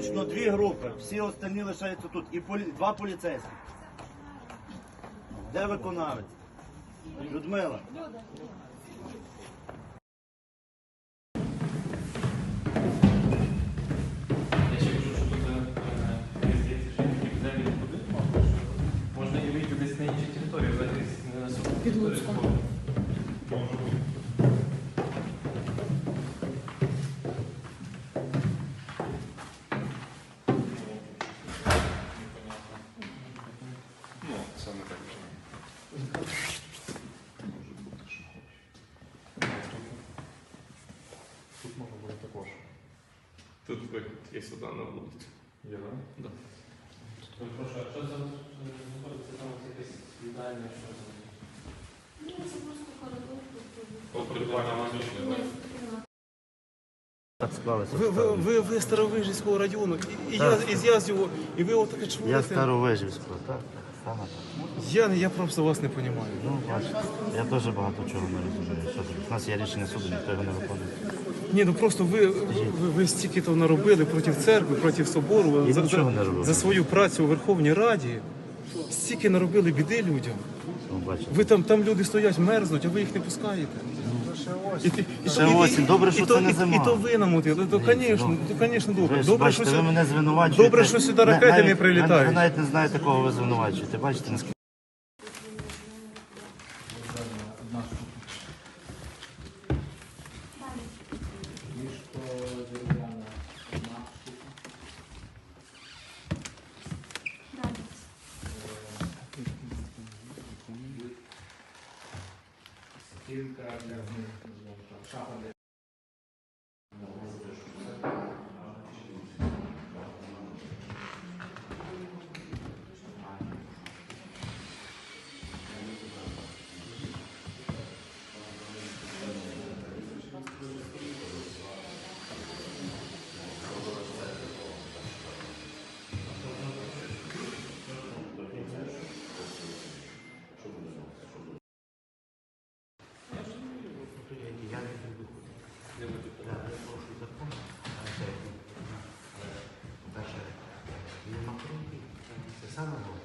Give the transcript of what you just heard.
включно дві групи. Всі останні лишаються тут. І полі... два поліцейські. Де виконавець? Людмила. Можна і вийти десь на інші території, взагалі не на. Під Луцьком. Також. Тут вихід є сюди на вулицю. Є, так? Да. Прошу, а що за знаходиться там що за? Ну, це просто коридор. По придбання магазину. Так склалося. Ви, ви, ви, ви Старовижівського району, і, і я, Так. і я з його, і ви отаке Я чуєте? Старовижівського, так? Саме так. Я, не- я просто вас не розумію. Ну, бачите, я теж багато чого не розумію. Що тут? У нас є рішення суду, ніхто його не виконує. Ні, ну просто ви, ви, ви стільки то наробили проти церкви, проти собору, Я за, нічого за, не робив. за свою працю у Верховній Раді. Стільки наробили біди людям. Ну, бачите. Ви там, там люди стоять, мерзнуть, а ви їх не пускаєте. І, ти- і, Ще осінь. Добре, що і, це не і- зима. І то ви намотили. То, звісно, то, звісно, добре. Ви ж Добре, бачите, що, ви сю- мене звинувачуєте. добре, що сюди ракети не прилітають. Ви навіть не знаєте, кого ви звинувачуєте. Бачите, наскільки. Стінка для них, шафа для pensado